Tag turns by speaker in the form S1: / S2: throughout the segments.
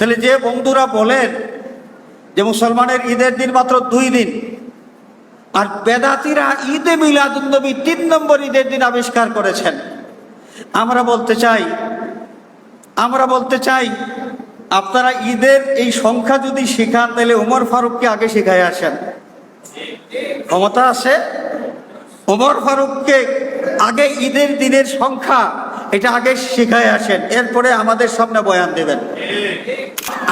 S1: তাহলে যে বন্ধুরা বলেন যে মুসলমানের ঈদের দিন মাত্র দুই দিন, আর বেদাতিরা ঈদে মিলাদুন্নবী তিন নম্বর ঈদের দিন আবিষ্কার করেছেন। আমরা বলতে চাই, আমরা বলতে চাই, আপনারা ঈদের এই সংখ্যা যদি শেখান, তাহলে উমর ফারুককে আগে শিখাই আসেন। ক্ষমতা আছে? ওমর ফারুককে আগে ঈদের দিনের সংখ্যা এটা আগে শিখায় আসেন, এরপরে আমাদের সামনে বয়ান দেবেন।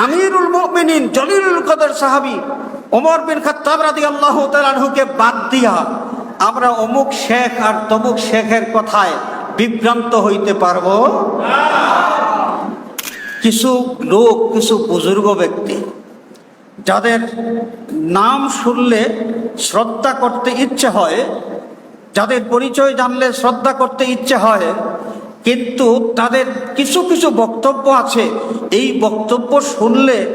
S1: আমিরুল মুমিনিন, জলিলুল কদর সাহাবি, ওমর বিন খাত্তাব রাদিয়াল্লাহু তাআলাকে বাদ দিয়া আমরা অমুক শেখ আর তমুক শেখের কথায় বিভ্রান্ত হইতে পারব? কিছু লোক, কিছু বুজুর্গ ব্যক্তি, যাদের নাম শুনলে শ্রদ্ধা করতে ইচ্ছে হয়, যাদের পরিচয় জানলে শ্রদ্ধা করতে ইচ্ছে হয় কিন্তু তাদের কিছু কিছু বক্তব্য আছে। এই বক্তব্য শুনলে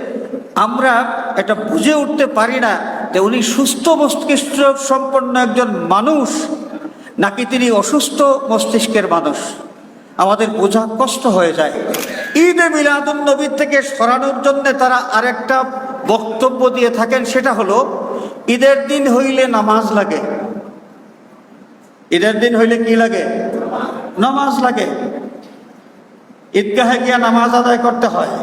S1: আমরা এটা বুঝে উঠতে পারি না যে উনি সুস্থ মস্তিষ্ক সম্পন্ন একজন মানুষ, নাকি তিনি অসুস্থ মস্তিষ্কের মানুষ। আমাদের বোঝা কষ্ট হয়ে যায়। ঈদে মিলাদুন নবীর থেকে সরানোর জন্য তারা আরেকটা বক্তব্য দিয়ে থাকেন, সেটা হলো, ঈদের দিন হইলে নামাজ লাগে। ঈদের দিন হইলে কি লাগে? নামাজ লাগে। ঈদগাহে গিয়া নামাজ আদায় করতে হয়।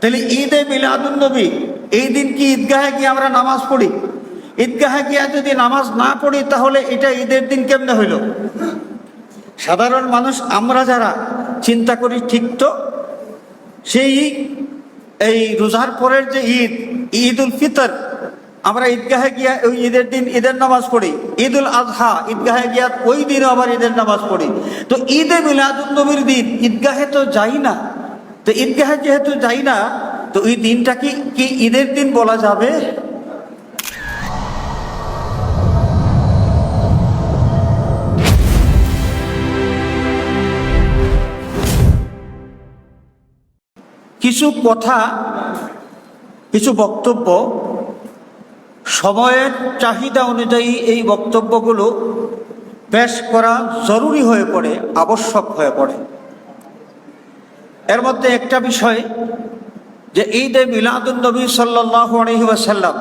S1: তাহলে ঈদে মিলাদুন নবী, এই দিন কি ঈদগাহে গিয়ে আমরা নামাজ পড়ি? ঈদগাহে গিয়া যদি নামাজ না পড়ি, তাহলে এটা ঈদের দিন কেমনে হইল? সাধারণ মানুষ, আমরা যারা চিন্তা করি ঠিক তো, সেই এই রোজার পরের যে ঈদ ঈদ উল ফিতর আমরা ঈদগাহে গিয়া ওই ঈদের দিন ঈদের নামাজ পড়ি। ঈদ উল আজহা ঈদগাহে গিয়া ওই দিনও আবার ঈদের নামাজ পড়ি। তো ঈদে মিলাদুল নবীর দিন ঈদগাহে তো যাই না। তো ঈদগাহে যেহেতু যাই না, তো ওই দিনটা কি কি ঈদের দিন বলা যাবে? কিছু কথা, কিছু বক্তব্য সময়ের চাহিদা অনুযায়ী এই বক্তব্যগুলো পেশ করা জরুরি হয়ে পড়ে, আবশ্যক হয়ে পড়ে। এর মধ্যে একটা বিষয় যে ঈদে মিলাদুল নবী সাল্লাহ আলহিহাসাল্লাম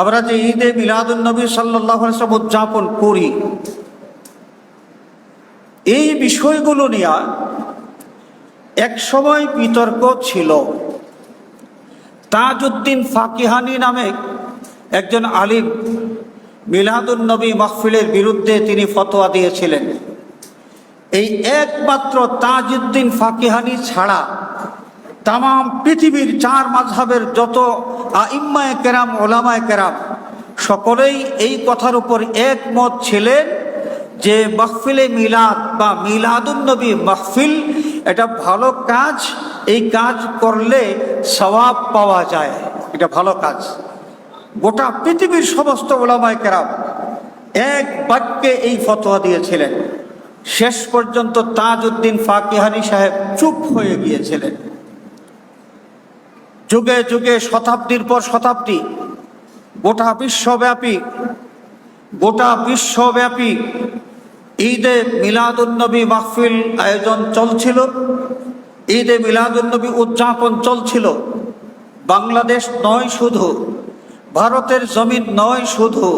S1: আমরা যে ঈদে মিলাদুল নবী সাল্লাহ উদযাপন করি, এই বিষয়গুলো নিয়ে এক সময় বিতর্ক ছিল। তাজউদ্দিন ফাকিহানি নামে একজন আলিম মিলাদুল নবী মাহফিলের বিরুদ্ধে তিনি ফতোয়া দিয়েছিলেন। এই একমাত্র তাজউদ্দিন ফাকিহানি ছাড়া তাম পৃথিবীর চার মাঝহাবের যত আইম্মায় কেরাম ওলামায় কেরাম সকলেই এই কথার উপর একমত ছিলেন যে মাহফিলে মিলাদ বা মিলাদুল নবী মাহফিল এটা ভালো কাজ, এই কাজ করলে সওয়াব পাওয়া যায়। এটা ভালো কাজ। গোটা পৃথিবীর সমস্ত ওলামায় কেরাম এক বাক্যে এই ফতোয়া দিয়েছিলেন। শেষ পর্যন্ত তাজউদ্দিন ফাকিহানি সাহেব চুপ হয়ে গিয়েছিলেন। যুগে যুগে শতাব্দীর পর শতাব্দী, গোটা বিশ্বব্যাপী গোটা বিশ্বব্যাপী ঈদে মিলাদুন্নবী মাহফিল আয়োজন চলছিল, ঈদে মিলাদুন্নবী উদযাপন চলছিল। বাংলাদেশ নয় শুধু ভারতের জমিন নয় শুধু,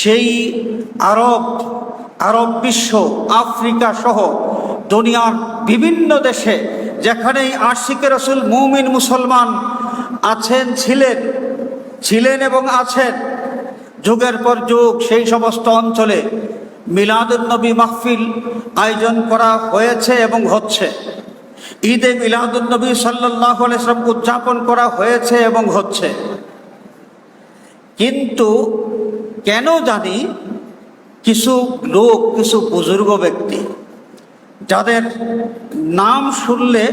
S1: সেই আরব আরব বিশ্ব, আফ্রিকা সহ দুনিয়ার বিভিন্ন দেশে যেখানেই আশিকে রসুল মুমিন মুসলমান আছেন, ছিলেন ছিলেন এবং আছেন, যুগের পর যুগ সেই সমস্ত অঞ্চলে মিলাদুন্নবী মাহফিল আয়োজন করা হয়েছে এবং হচ্ছে। ঈদে মিলাদুন্নবী সাল্লাহ আলাইসলাম উদযাপন করা হয়েছে এবং হচ্ছে। কিন্তু কেন জানি কিছু লোক, কিছু বুজুর্গ ব্যক্তি, যাদের নাম শুনলে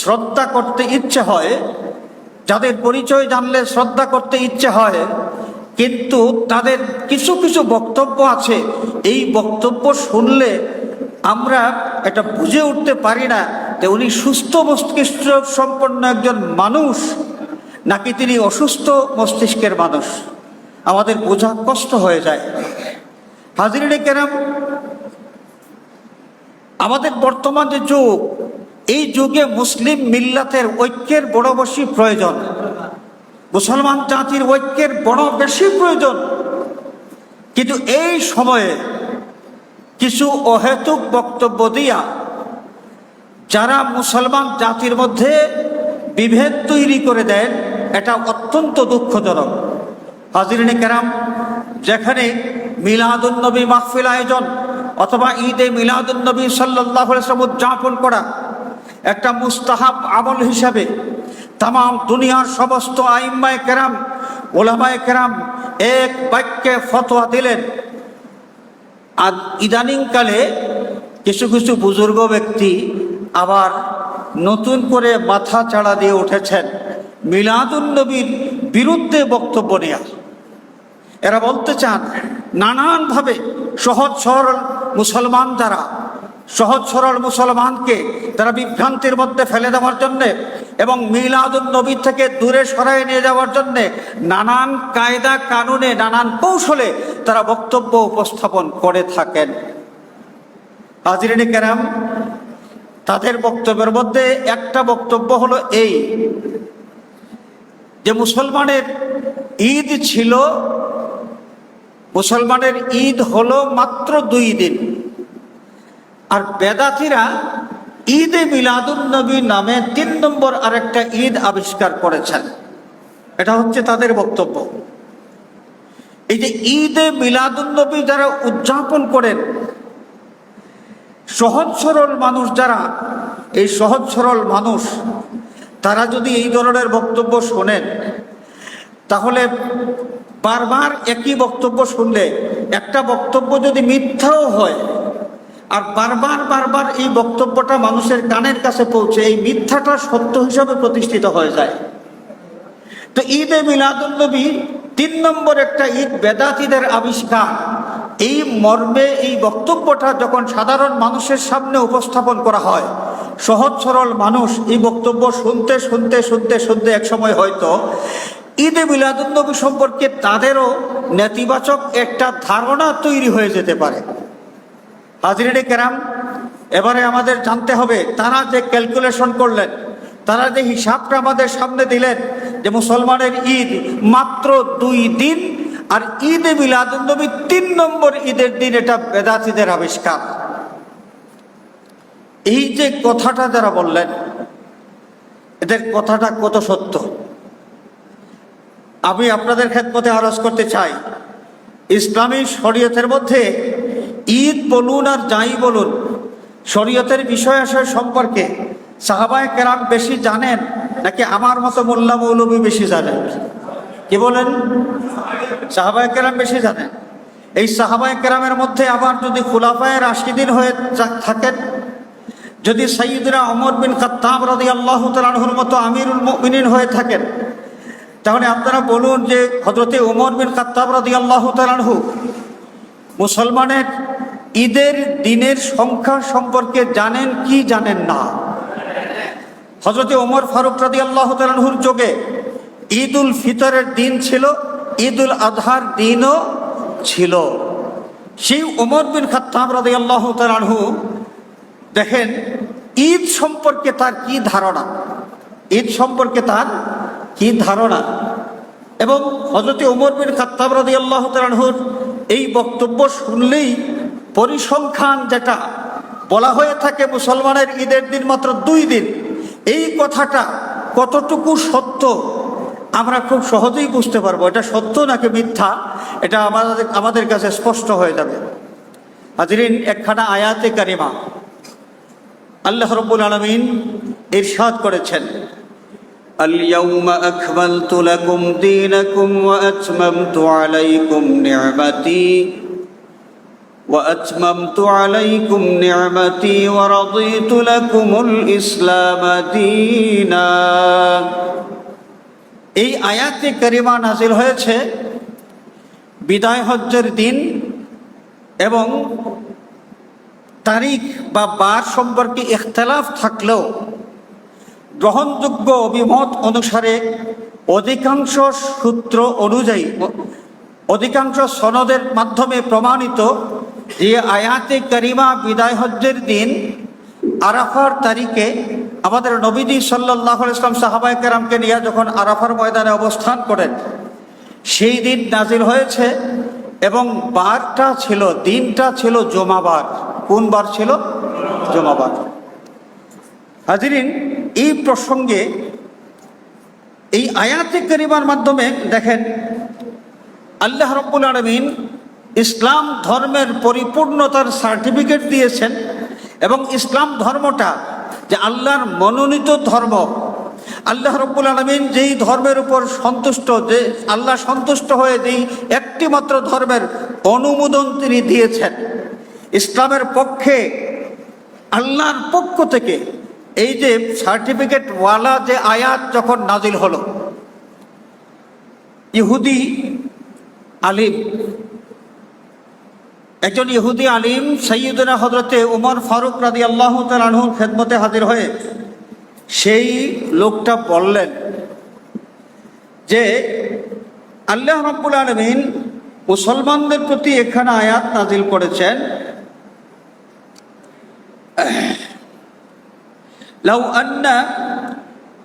S1: শ্রদ্ধা করতে ইচ্ছে হয়, যাদের পরিচয় জানলে শ্রদ্ধা করতে ইচ্ছে হয়, কিন্তু তাদের কিছু কিছু বক্তব্য আছে। এই বক্তব্য শুনলে আমরা এটা বুঝে উঠতে পারি না যে উনি সুস্থ মস্তিষ্ক সম্পন্ন একজন মানুষ। নাকি তিনি অসুস্থ মস্তিষ্কের মানুষ আমাদের বোঝা কষ্ট হয়ে যায়। হাজিরে কেরাম, আমাদের বর্তমান যে যুগ, এই যুগে মুসলিম মিল্লাতের ঐক্যের বড় বেশি প্রয়োজন। মুসলমান জাতির ঐক্যের বড় বেশি প্রয়োজন। কিন্তু এই সময়ে কিছু অহেতুক বক্তব্য দিয়া, যারা মুসলমান জাতির মধ্যে বিভেদ তৈরি করে দেন এটা অত্যন্ত দুঃখজনক। হাজিরিনে কেরাম, যেখানে মিলাদুন্নবী মাহফিল আয়োজন অথবা ঈদে মিলাদুন্নবী সাল্লাহ উদযাপন করা একটা মুস্তাহাব আমল হিসাবে তাম দুনিয়ার সমস্ত আইম্মায় কেরাম ওলামায় কেরাম এক বাক্যে ফতোয়া দিলেন। আর ইদানিংকালে কিছু কিছু বুজুর্গ ব্যক্তি আবার নতুন করে মাথা চাড়া দিয়ে উঠেছেন। মিলাদুন্নবীর বিরুদ্ধে বক্তব্য নেয়া। এরা বলতে চান, নানানভাবে সহজ সরল মুসলমান যারা, সহজ সরল মুসলমানকে তারা বিভ্রান্তির মধ্যে ফেলে দেওয়ার জন্যে এবং মিলাদুল নবী থেকে দূরে সরাই নিয়ে যাওয়ার জন্যে নানান কায়দা কানুনে, নানান কৌশলে তারা বক্তব্য উপস্থাপন করে থাকেন। হাজিরিনী কেরাম, তাদের বক্তব্যের মধ্যে একটা বক্তব্য হলো এই যে মুসলমানের ঈদ ছিল, মুসলমানের ঈদ হলো মাত্র দুই দিন। আর বেদাতিরা ঈদে মিলাদুন্নবী নামে তিন নম্বর আরেকটা ঈদ আবিষ্কার করেছেন। এটা হচ্ছে তাদের বক্তব্য। এই যে ঈদে মিলাদুন্নবী যারা উদযাপন করেন, সহজ সরল মানুষ যারা, এই সহজ সরল মানুষ তারা যদি এই ধরনের বক্তব্য শোনেন, তাহলে বারবার একই বক্তব্য শুনলে, একটা বক্তব্য যদি মিথ্যাও হয়, আর বারবার বারবার এই বক্তব্যটা মানুষের কানের কাছে পৌঁছে, এই মিথ্যাটা সত্য হিসাবে প্রতিষ্ঠিত হয়ে যায়। তো ঈদে মিলাদুল্নবী তিন নম্বর একটা ঈদ বেদাতিদের আবিষ্কার। এই মর্মে, এই বক্তব্যটা যখন সাধারণ মানুষের সামনে উপস্থাপন করা হয়, সহজ সরল মানুষ এই বক্তব্য শুনতে শুনতে শুনতে শুনতে এক সময় হয়তো ঈদে মিলাদুন্নবী সম্পর্কে তাদেরও নেতিবাচক একটা ধারণা তৈরি হয়ে যেতে পারে। হাজরিনে কেরাম, এবারে আমাদের জানতে হবে, তারা যে ক্যালকুলেশন করলেন, তারা যে হিসাবটা আমাদের সামনে দিলেন যে মুসলমানের ঈদ মাত্র দুই দিন আর ঈদে মিলাদুন্নবী তিন নম্বর ঈদের দিন এটা বেদাতিদের আবিষ্কার। এই যে কথাটা যারা বললেন, এদের কথাটা কত সত্য। আমি আপনাদের খেদমতে আরজ করতে চাই, ইসলামী শরীয়তের মধ্যে ঈদ বলুন আর যাই বলুন, শরীয়তের বিষয় আশয় সম্পর্কে সাহাবায় কেরাম বেশি জানেন নাকি আমার মতো মোল্লা মৌলবী বেশি জানেন? কি বলেন? সাহাবায় কেরাম বেশি জানেন। এই সাহাবায় কেরামের মধ্যে আবার যদি খুলাফায় রাশিদিন হয়ে থাকেন, যদি সঈদরা অমর বিন খত্তাব রাদি আল্লাহ তালাহুর মতো আমিরুল মিনিন হয়ে থাকেন, তাহলে আপনারা বলুন যে হজরতে উমর বিন খত্তাব রাদি আল্লাহ তালাহু মুসলমানের ঈদের দিনের সংখ্যা সম্পর্কে জানেন কি জানেন না? হজরতে ওমর ফারুক রাদি আল্লাহ তালহুর যোগে ঈদ উল ফিতরের দিন ছিল ঈদ উল আজহার দিনও ছিল। সেই ওমর বিন খাত্তাব রাদি আল্লাহ তালহু দেখেন, ঈদ সম্পর্কে তার কি ধারণা? ঈদ সম্পর্কে তার কি ধারণা? এবং হজরতে ওমর বিন খাত্তাব রাদি আল্লাহ তালহুর এই বক্তব্য শুনলেই পরিসংখ্যান যেটা, বলা হয়ে থাকে মুসলমানের ঈদের দিন মাত্র দুই দিন। এই কথাটা কতটুকু সত্য আমরা খুব সহজেই বুঝতে পারবো এটা সত্য নাকি মিথ্যা এটা আমাদের আমাদের কাছে স্পষ্ট হয়ে যাবে হাজরিন একখানা আয়াতে কারিমা আল্লাহ রব্বুল আলমিন ইরশাদ করেছেন اليوم أكملت لكم دينكم وأتممت عليكم نعمتي وأتممت عليكم نعمتي ورضيت لكم الإسلام دينا এই আয়াতে করিমা নাজিল হয়েছে বিদায় হজ্জের দিন এবং তারিখ বা বার সম্পর্কে ইখতলাফ থাকলেও গ্রহণযোগ্য অভিমত অনুসারে অধিকাংশ সূত্র অনুযায়ী, অধিকাংশ সনদের মাধ্যমে প্রমাণিত যে আয়াতে করিমা বিদায় হজ্জের দিন আরাফার তারিখে আমাদের নবীজি সাল্লাহ ইসলাম সাহাবাই কেরামকে নিয়ে যখন আরাফার ময়দানে অবস্থান করেন, সেই দিন নাজিল হয়েছে এবং বারটা ছিল, দিনটা ছিল জমাবার। কোন বার ছিল? জমাবার। হাজিরিন, এই প্রসঙ্গে এই আয়াতে করিমার মাধ্যমে দেখেন, আল্লাহ রব্বুল আলমিন ইসলাম ধর্মের পরিপূর্ণতার সার্টিফিকেট দিয়েছেন এবং ইসলাম ধর্মটা যে আল্লাহর মনোনীত ধর্ম, আল্লাহ রব্বুল আলমিন যেই ধর্মের উপর সন্তুষ্ট, যে আল্লাহ সন্তুষ্ট হয়ে যেই একটি মাত্র ধর্মের অনুমোদন তিনি দিয়েছেন, ইসলামের পক্ষে, আল্লাহর পক্ষ থেকে এই যে সার্টিফিকেট ওয়ালা যে আয়াত যখন নাজিল হলো, ইহুদি আলিম একজন ইহুদি আলিম সৈয়দনা হজরতে উমর ফারুক রাদি আল্লাহ তালহুর খেদমতে হাজির হয়ে সেই লোকটা বললেন যে আল্লাহ রব্বুল আলমিন মুসলমানদের প্রতি এখানে আয়াত নাজিল করেছেন لو أن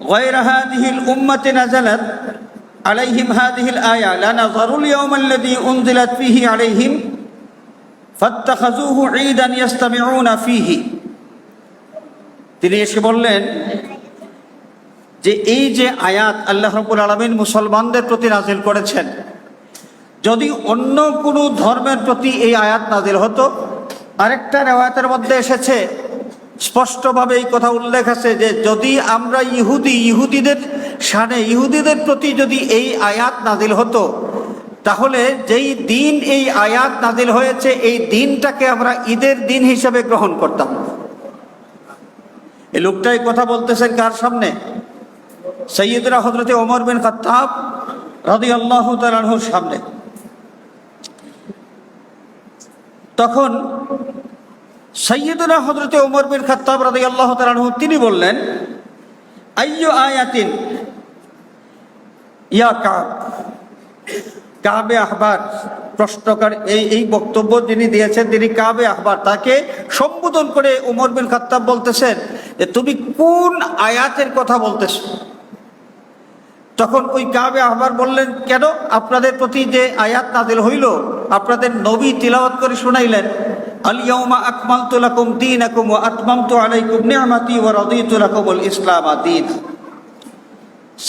S1: غير هذه الأمة نزلت عليهم هذه الآية لنظروا اليوم الذي أنزلت فيه عليهم ফাত্তাখাজুহু ঈদান ইয়াস্তামিউনা ফিহি। তিনি এসে বললেন, যে এই যে আয়াত আল্লাহ রাব্বুল আলামিন মুসলমানদের প্রতি নাজিল করেছেন, যদি অন্য কোনো ধর্মের প্রতি এই আয়াত নাজিল হতো, আরেকটা রেওয়ায়াতের মধ্যে এসেছে, স্পষ্টভাবে এই কথা উল্লেখ আছে যে যদি আমরা ইহুদি, ইহুদিদের সানে ইহুদিদের প্রতি যদি এই আয়াত নাজিল হতো তাহলে যেই দিন এই আয়াত নাজিল হয়েছে, এই দিনটাকে আমরা ঈদের দিন হিসেবে গ্রহণ করতাম। এই লোকটাই কথা বলতেছেন কার সামনে? সৈয়দরা হজরতে ওমর বিন খত্তাব রাদি আল্লাহ তালাহুর সামনে। তখন সৈয়দুল্লাহ হজরতে ওমর বিন খত্তাব রাদি আল্লাহ তালাহু তিনি বললেন, আইয়ো আয়াতিন? ইয়া কাব। কাবে আহবার প্রশ্নকার এই এই বক্তব্য যিনি দিয়েছেন, তিনি কাবে আহবার, তাকে সম্বোধন করে উমর বিন খত্তাব বলতেছেন যে, তুমি কোন আয়াতের কথা বলতেছ? তখন ওই কাবে আহবার বললেন, কেন? আপনাদের প্রতি যে আয়াত নাজিল হইল, আপনাদের নবী তিলাওয়াত করে শুনাইলেন আলিয়াউমা আকমালতু লাকুম দীনাকুম ওয়া আতমামতু আলাইকুম নি'মাতি ওয়া রাদিতু লাকুমুল ইসলাম দীন।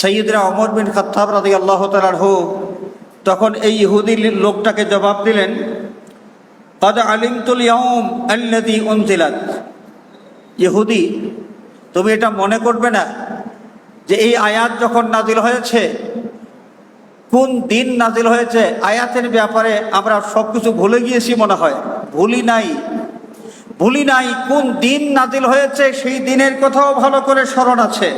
S1: সৈয়দরা ওমর বিন খাত্তাব রাদিয়াল্লাহু তাআলা হো তখন এই ইহুদি লোকটাকে জবাব দিলেন, কদ আলিমতুল ইয়াউম আল্লাযী উনজিলাত। ইহুদি, তুমি এটা মনে করবে না যে এই আয়াত যখন নাজিল হয়েছে, কোন দিন নাজিল হয়েছে, আয়াতের ব্যাপারে আমরা সব কিছু ভুলে গিয়েছি মনে হয়। ভুলি নাই। ভুলি নাই কোন দিন নাজিল হয়েছে, সেই দিনের কথাও ভালো করে স্মরণ আছে।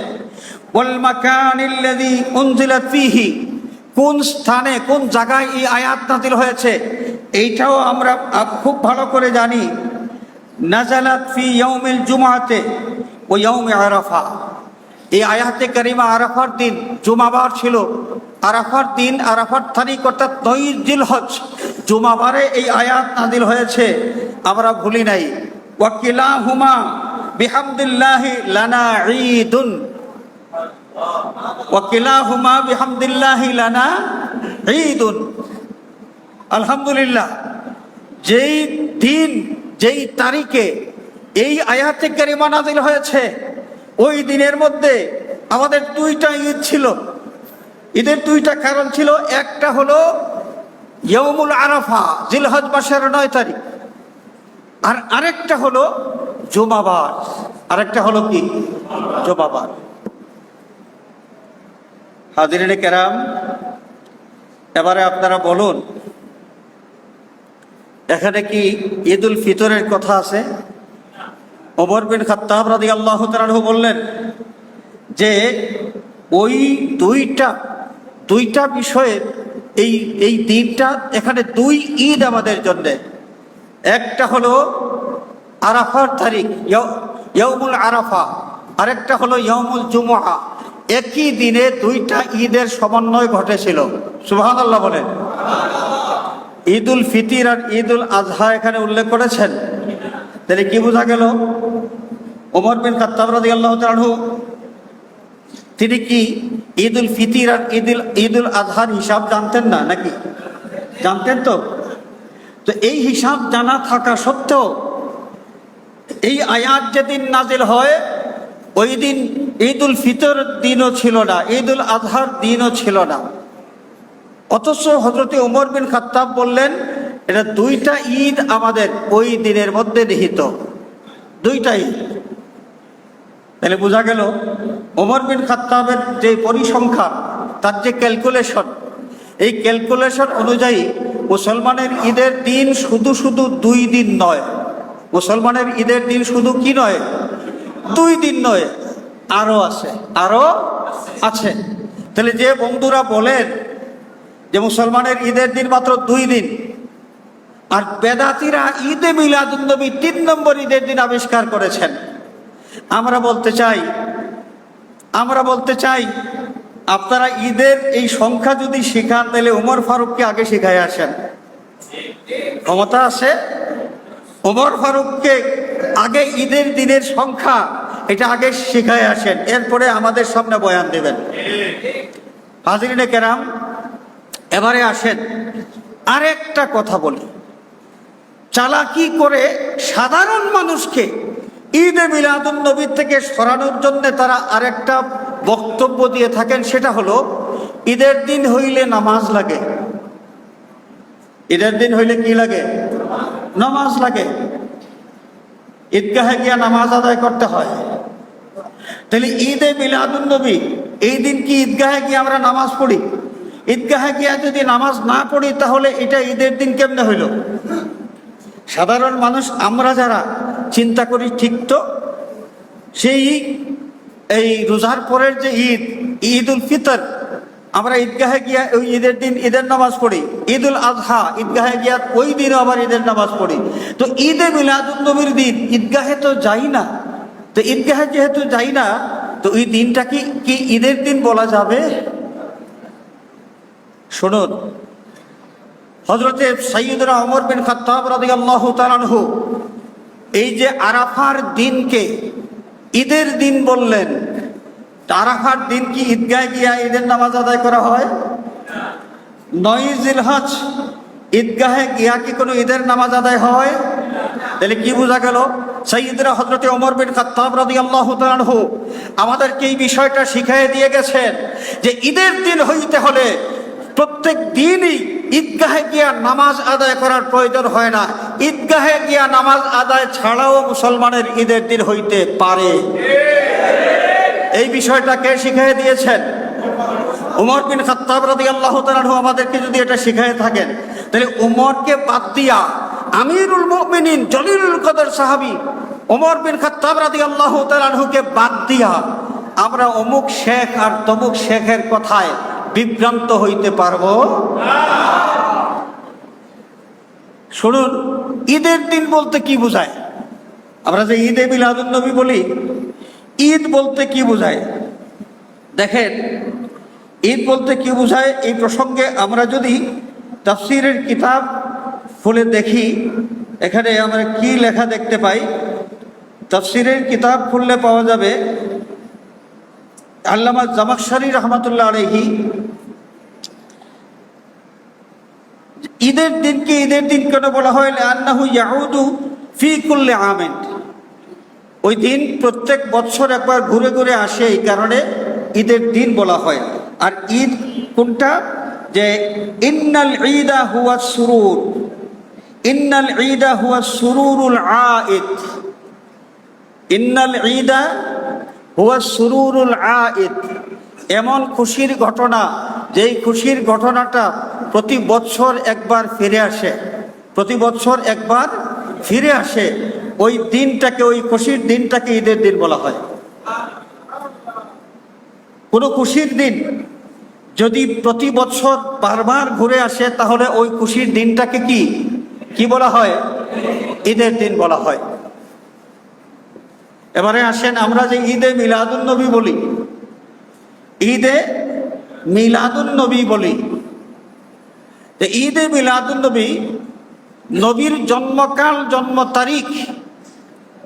S1: কোন স্থানে, কোন জায়গায় এই আয়াত নাজিল হয়েছে, এইটাও আমরা খুব ভালো করে জানি। নাজালাত ফি ইয়ৌমিল জুমাতে ও ইয়ৌমে আরাফা। এই আয়াতে করিমা আরাফার দিন, জুমাবার ছিল। আরাফার দিন, আরাফার তারিখ অর্থাৎ নই জিলহজ, জুমাবারে এই আয়াত নাদিল হয়েছে। আমরা ভুলি নাই। ওয়াকিলা হুমা বিহামদুল্লাহি লানা ঈদুন। ওয়াকিলা হুমা বিহামদুল্লাহি লানা ঈদুন। আলহামদুলিল্লাহ, যেই দিন, যেই তারিখে এই আয়াতে করিমা নাজিল হয়েছে, ওই দিনের মধ্যে আমাদের দুইটা ঈদ ছিল। ঈদের দুইটা কারণ ছিল, একটা হলো ইয়মুল আরাফা, জিলহজ মাসের নয় তারিখ। আর আরেকটা হলো জুমাবার আরেকটা হলো কি? জুমাবার হাজিরিনে কেরাম, এবারে আপনারা বলুন, এখানে কি ঈদ উল ফিতরের কথা আছে? ওমর বিন খাত্তাব রাদি আল্লাহ তালু বললেন যে ওই দুইটা দুইটা বিষয়ে এই এই দিনটা এখানে দুই ঈদ আমাদের জন্য। একটা হলো আরাফার তারিখ ইয়মুল আরাফা, আরেকটা হলো ইয়মুল জুমা একই দিনে দুইটা ঈদের সমন্বয় ঘটেছিল। সুহান আল্লাহ বলেন। উল ফিতির আর ঈদ উল আজহা এখানে উল্লেখ করেছেন। তাহলে কি বোঝা গেল? ওমর বিন খাত্তাব রাদিয়াল্লাহু তাআলা তিনি কি ঈদ উল ফিতির আর ঈদ উল ঈদ উল আজহার হিসাব জানতেন না নাকি? জানতেন তো। তো এই হিসাব জানা থাকা সত্ত্বেও এই আয়াত যেদিন নাজিল হয় ওই দিন ঈদ উল ফিতর দিনও ছিল না ঈদ উল আজহার দিনও ছিল না। অথচ হজরতে উমর বিন খাত্তাব বললেন, এটা দুইটা ঈদ আমাদের ওই দিনের মধ্যে নিহিত। দুইটা ঈদ। তাহলে বোঝা গেল ওমর বিন খাত্তাবের যে পরিসংখ্যান তার যে ক্যালকুলেশন, এই ক্যালকুলেশন অনুযায়ী মুসলমানের ঈদের দিন শুধু শুধু দুই দিন নয়। মুসলমানের ঈদের দিন শুধু কি নয়? দুই দিন নয় আরও আছে আরও আছে। তাহলে যে বন্ধুরা বলেন যে মুসলমানের ঈদের দিন মাত্র দুই দিন, আর বেদাতিরা ঈদে মিলাদুন্নবী তিন নম্বর ঈদের দিন আবিষ্কার করেছেন। আমরা বলতে চাই, আমরা বলতে চাই, আপনারা ঈদের এই সংখ্যা যদি শেখান, তাহলে উমর ফারুককে আগে শিখায় আসেন। ক্ষমতা আছে? ওমর ফারুককে আগে ঈদের দিনের সংখ্যা এটা আগে শিখায় আসেন, এরপরে আমাদের সামনে বয়ান দেবেন। হাজিরিনে কেরাম, এবারে আসেন, আরেকটা কথা বলি। চালাকি করে সাধারণ মানুষকে ঈদে মিলাদুন নবীর থেকে সরানোর জন্য তারা আরেকটা বক্তব্য দিয়ে থাকেন, সেটা হলো, ঈদের দিন হইলে নামাজ লাগে। ঈদের দিন হইলে কি লাগে? নামাজ লাগে। ঈদগাহে গিয়া নামাজ আদায় করতে হয়। তাহলে ঈদে মিলাদুন নবী, এই দিন কি ঈদগাহে গিয়ে আমরা নামাজ পড়ি? ঈদগাহে গিয়া যদি নামাজ না পড়ি, তাহলে এটা ঈদের দিন কেমনে হইল? সাধারণ মানুষ, আমরা যারা চিন্তা করি ঠিক তো, সেই এই রোজার পরের যে ঈদ ঈদ উল ফিতর, আমরা ঈদগাহে গিয়া ওই ঈদের দিন ঈদের নামাজ পড়ি। ঈদ উল আজহা ঈদগাহে গিয়া ওই দিনও আবার ঈদের নামাজ পড়ি। তো ঈদে মিলাদুন্নবীর দিন, ঈদগাহে তো যাই না। তো ঈদগাহে যেহেতু যাই না, তো ওই দিনটা কি কি ঈদের দিন বলা যাবে? শুনুন। হজরতে সৈয়দরা অমর বিন খত্তাব এই যে আরাফার দিনকে ঈদের দিন বললেন আরাফার দিন কি ঈদগায় গিয়া ঈদের নামাজ আদায় করা হয়? নয় জিলহজ ঈদগাহে গিয়া কি কোনো ঈদের নামাজ আদায় হয়? তাহলে কি বোঝা গেল? সৈয়দরা হজরতে ওমর বিন খাত্তাব রাদিয়াল্লাহু তাআলাহু আমাদেরকে এই বিষয়টা শিখিয়ে দিয়ে গেছেন যে ঈদের দিন হইতে হলে প্রত্যেক দিনই ঈদগাহে গিয়া নামাজ আদায় করার প্রয়োজন হয় না। ঈদগাহে গিয়া নামাজ আদায় ছাড়াও মুসলমানের ঈদের দিন হইতে পারে। এই বিষয়টা কে শিখিয়ে দিয়েছেন? উমর বিন খাত্তাব রাদিয়াল্লাহু তাআলা আমাদেরকে যদি এটা শিখিয়ে থাকেন, তাহলে উমরকে বাদ দিয়া আমিরুল মুমিনিন, জলিলুল কদর সাহাবী ওমর বিন খাত্তাব রাদিয়াল্লাহু তাআলাকে বাদ দিয়া আমরা অমুক শেখ আর তমুক শেখের কথায় বিভ্রান্ত হইতে পারব? শুনুন, ঈদের দিন বলতে কি বোঝায়? আমরা যে ঈদে মিলাদুন নবী বলি, ঈদ বলতে কি বোঝায়? দেখেন, ঈদ বলতে কি বোঝায়? এই প্রসঙ্গে আমরা যদি তাফসিরের কিতাব খুলে দেখি, এখানে আমরা কি লেখা দেখতে পাই? তফসিরের কিতাব খুললে পাওয়া যাবে, আল্লামা জামাকশারি রহমতুল্লাহ আলহি ঈদের দিনকে ঈদের দিন কেন বলা হয়? আন্নাহু ইয়াউদু ফি কুল্লে আমেন। ওই দিন প্রত্যেক বছর একবার ঘুরে ঘুরে আসে, এই কারণে ঈদের দিন বলা হয়। আর ঈদ কোনটা? যে ইন্নাল ঈদা হুয়া সুরুর। ইন্নাল ঈদা হুয়া সুরুরুল আইদ ইন্নাল ঈদা হুয়া সুরুরুল আইদ এমন খুশির ঘটনা, যেই খুশির ঘটনাটা প্রতি বছর একবার ফিরে আসে, প্রতি বছর একবার ফিরে আসে, ওই দিনটাকে, ওই খুশির দিনটাকে ঈদের দিন বলা হয়। কোনো খুশির দিন যদি প্রতি বছর বারবার ঘুরে আসে, তাহলে ওই খুশির দিনটাকে কি? কি বলা হয়? ঈদের দিন বলা হয়। এবারে আসেন আমরা যে ঈদে মিলাদুন নবী বলি। ঈদে মিলাদুন নবী বলি। ঈদে মিলাদুন নবী নবীর জন্মকাল, জন্ম তারিখ,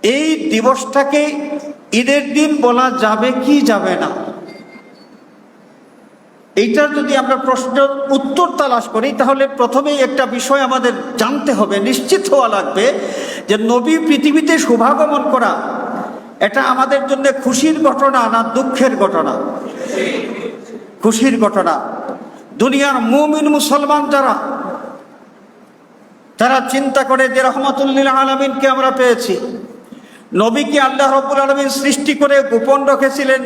S1: এই দিবসটাকে ঈদের দিন বলা যাবে কি যাবে না? এইটার যদি আমরা প্রশ্ন উত্তর তালাশ করি, তাহলে প্রথমেই একটা বিষয় আমাদের জানতে হবে, নিশ্চিত হওয়া লাগবে যে নবী পৃথিবীতে শুভাগমন করা, এটা আমাদের জন্য খুশির ঘটনা না দুঃখের ঘটনা? খুশির ঘটনা। দুনিয়ার মুমিন মুসলমান যারা, তারা চিন্তা করে যে রহমতুল্লিল আলমিনকে আমরা পেয়েছি। নবীকে আল্লাহ রব্বুল আলমিন সৃষ্টি করে গোপন রেখেছিলেন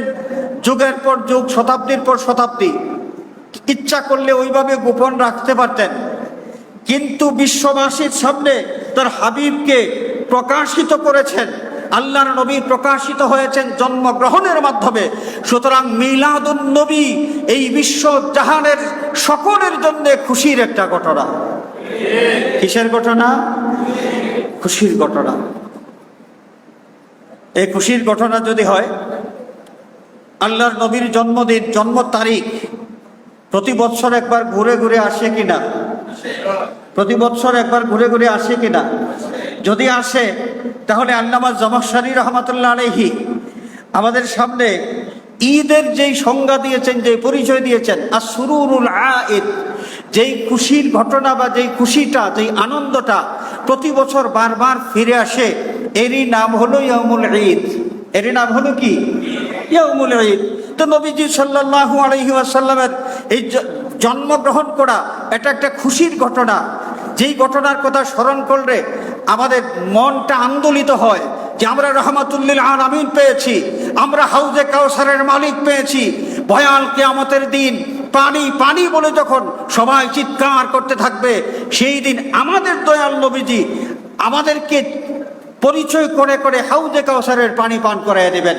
S1: যুগের পর যুগ, শতাব্দীর পর শতাব্দী। ইচ্ছা করলে ওইভাবে গোপন রাখতে পারতেন। কিন্তু বিশ্ববাসীর সামনে তার হাবিবকে প্রকাশিত করেছেন। আল্লাহর নবী প্রকাশিত হয়েছেন জন্মগ্রহণের মাধ্যমে। সুতরাং মিলাদুন নবী এই বিশ্ব জাহানের সকলের জন্য খুশির একটা ঘটনা। কিসের ঘটনা? খুশির ঘটনা। এই খুশির ঘটনা যদি হয়, আল্লাহর নবীর জন্মদিন, জন্ম তারিখ প্রতি বছর একবার ঘুরে ঘুরে আসে কিনা? প্রতি বছর একবার ঘুরে ঘুরে আসে কিনা? যদি আসে, তাহলে আল্লামা জমাশারি রহমতুল্লাহ আলহি আমাদের সামনে ঈদের যেই সংজ্ঞা দিয়েছেন, যে পরিচয় দিয়েছেন আর সুরুরুল আদ যেই খুশির ঘটনা বা যেই খুশিটা, যেই আনন্দটা প্রতি বছর বারবার ফিরে আসে, এরই নাম হলো ইয়ামুল ঈদ। এরই নাম হলো কি? ইয়ামুল ঈদ। তো নবীজি সাল্লাল্লাহু আলাইহি ওয়াসাল্লামের এই জন্মগ্রহণ করা, এটা একটা খুশির ঘটনা। যেই ঘটনার কথা স্মরণ করলে আমাদের মনটা আন্দোলিত হয় যে আমরা রহমাতুল্লিল আলামিন পেয়েছি, আমরা হাউজে কাউসারের মালিক পেয়েছি। ভয়াল কেয়ামতের দিন পানি পানি বলে যখন সবাই চিৎকার করতে থাকবে, সেই দিন আমাদের দয়াল নবীজি আমাদেরকে পরিচয় করে করে হাউজে কাউসারের পানি পান করাই দেবেন।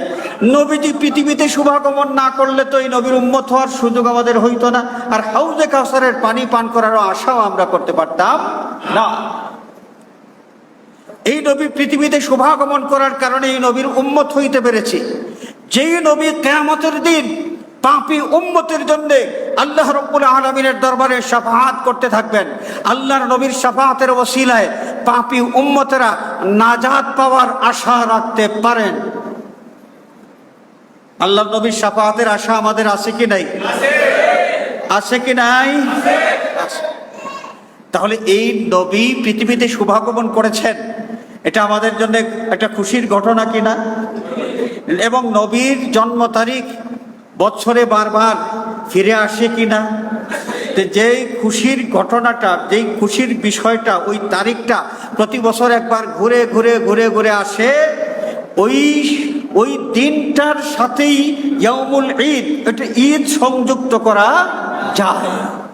S1: নবীজি পৃথিবীতে শুভাগমন না করলে তো এই নবীর উম্মত হওয়ার সুযোগ আমাদের হইতো না। আর হাউজে কাউসারের পানি পান করারও আশাও আমরা করতে পারতাম না। এই নবী পৃথিবীতে শুভাগমন করার কারণে এই নবীর উম্মত হইতে পেরেছি। যেই নবী কেয়ামতের দিন পাপি উম্মতের জন্য আল্লাহ রব্বুল আলমিনের দরবারে সাফাহাত করতে থাকবেন। আল্লাহর নবীর সাফাহাতের ওসিলায় পাপি উম্মতেরা নাজাত পাওয়ার আশা রাখতে পারেন। আল্লাহ নবীর সাফাহাতের আশা আমাদের আছে কি নাই? আছে কি নাই? তাহলে এই নবী পৃথিবীতে শুভাগমন করেছেন, এটা আমাদের জন্য একটা খুশির ঘটনা কিনা এবং নবীর জন্ম তারিখ বছরে বারবার ফিরে আসে কিনা যেই খুশির ঘটনাটা, যেই খুশির বিষয়টা, ওই তারিখটা প্রতি বছর একবার ঘুরে ঘুরে ঘুরে ঘুরে আসে, ওই ওই দিনটার সাথেই ইয়ামুল ঈদ, এটা ঈদ সংযুক্ত করা যায়।